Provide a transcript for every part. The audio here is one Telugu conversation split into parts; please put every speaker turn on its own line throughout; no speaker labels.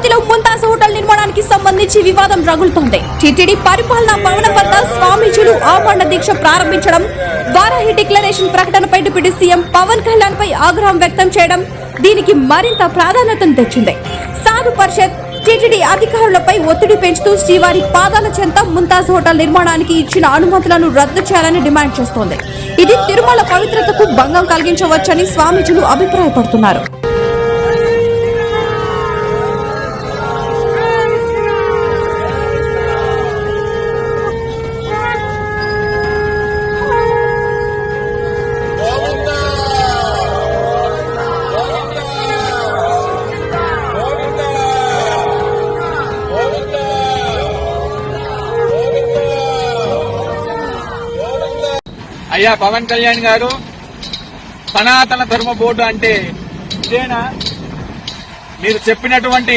అమరావతిలో ముంతాజ్ హోటల్ నిర్మాణానికి సంబంధించి వివాదం రగులుతోంది. టిటిడి పరిపాలనా భవనం వద్ద స్వామీజీలు ఆమరణ దీక్ష ప్రారంభించడం వారాహి డిక్లరేషన్ ప్రకటనపై డిప్యూటీ సీఎం పవన్ కళ్యాణ్ పై ఆగ్రహం వ్యక్తం చేయడం దీనికి మరింత ప్రాధాన్యతను తెచ్చింది. సాధు పరిషత్ టిటిడి అధికారులపై ఒత్తిడి పెంచుతూ శ్రీవారి పాదాల చెంత ముంతాజ్ హోటల్ నిర్మాణానికి ఇచ్చిన అనుమతులను రద్దు చేయాలని డిమాండ్ చేస్తోంది. ఇది తిరుమల పవిత్రతకు భంగం కలిగించవచ్చని స్వామీజీలు అభిప్రాయపడుతున్నారు.
అయ్యా పవన్ కళ్యాణ్ గారు సనాతన ధర్మ బోర్డు అంటే ఇదేనా? మీరు చెప్పినటువంటి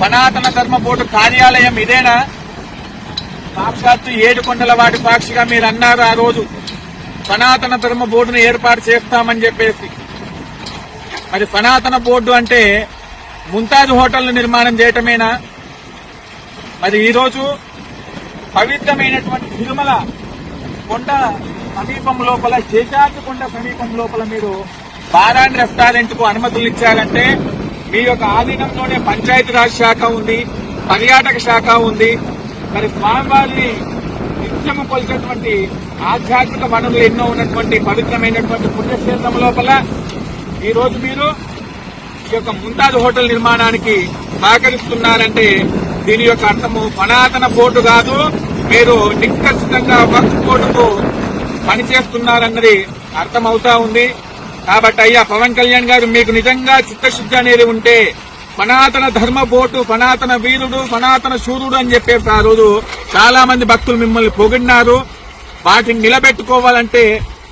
సనాతన ధర్మ బోర్డు కార్యాలయం ఇదేనా? సాక్షాత్తు ఏడుకొండల వాటి సాక్షిగా మీరు అన్నారు ఆ రోజు. సనాతన ధర్మ బోర్డును ఏర్పాటు చేస్తామని చెప్పేసి. మరి సనాతన బోర్డు అంటే ముంతాజ్ హోటల్ నిర్మాణం చేయటమేనా? మరి ఈరోజు పవిత్రమైనటువంటి తిరుమల కొండ సమీపం లోపల శేషాద్రి సమీపం లోపల మీరు బారాన్ రెస్టారెంట్కు అనుమతులు ఇచ్చారంటే మీ యొక్క ఆధీనంలోనే పంచాయతీరాజ్ శాఖ ఉంది పర్యాటక శాఖ ఉంది. మరి స్వామివారిని నిత్యము కొలిచేటువంటి ఆధ్యాత్మిక వనరులు ఎన్నో ఉన్నటువంటి పవిత్రమైనటువంటి పుణ్యక్షేత్రం లోపల ఈ రోజు మీరు ఈ యొక్క ముంతాజ్ హోటల్ నిర్మాణానికి సహకరిస్తున్నారంటే దీని యొక్క అర్థము సనాతన బోర్డు కాదు. మీరు నిక్కచ్చితంగా వక్ఫ్ బోర్డుకు పనిచేస్తున్నారన్నది అర్థమవుతా ఉంది. కాబట్టి అయ్యా పవన్ కళ్యాణ్ గారు మీకు నిజంగా చిత్తశుద్ధి అనేది ఉంటే సనాతన ధర్మ బోటు సనాతన వీరుడు సనాతన శూరుడు అని చెప్పేసి ఆ రోజు చాలా మంది భక్తులు మిమ్మల్ని పొగిడినారు. వాటిని నిలబెట్టుకోవాలంటే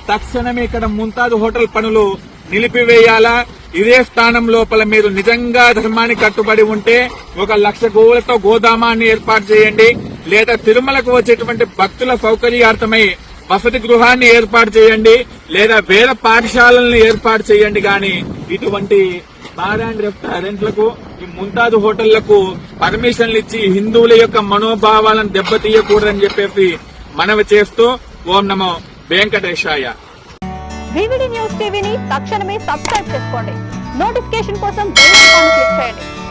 తక్షణమే ఇక్కడ ముంతాజ్ హోటల్ పనులు నిలిపివేయాలా? ఇదే స్థానం లోపల మీరు నిజంగా ధర్మానికి కట్టుబడి ఉంటే ఒక లక్ష గోవులతో గోదామాన్ని ఏర్పాటు చేయండి. లేదా తిరుమలకు వచ్చేటువంటి భక్తుల సౌకర్యార్థమై వసతి గృహాన్ని ఏర్పాటు చేయండి లేదా వేల పాఠశాలలను ఏర్పాటు చేయండి గాని ఇటువంటి బార్ అండ్ రెస్టారెంట్లకు ఈ ముంతాజ్ హోటళ్ళకు పర్మిషన్లు ఇచ్చి హిందువుల యొక్క మనోభావాలను దెబ్బతీయకూడదని చెప్పేసి మనవి చేస్తూ ఓం నమో వెంకటేశాయ.
వివిడి న్యూస్ టీవీని తక్షణమే సబ్స్క్రైబ్ చేసుకోండి. నోటిఫికేషన్ కోసం క్లిక్ చేయండి.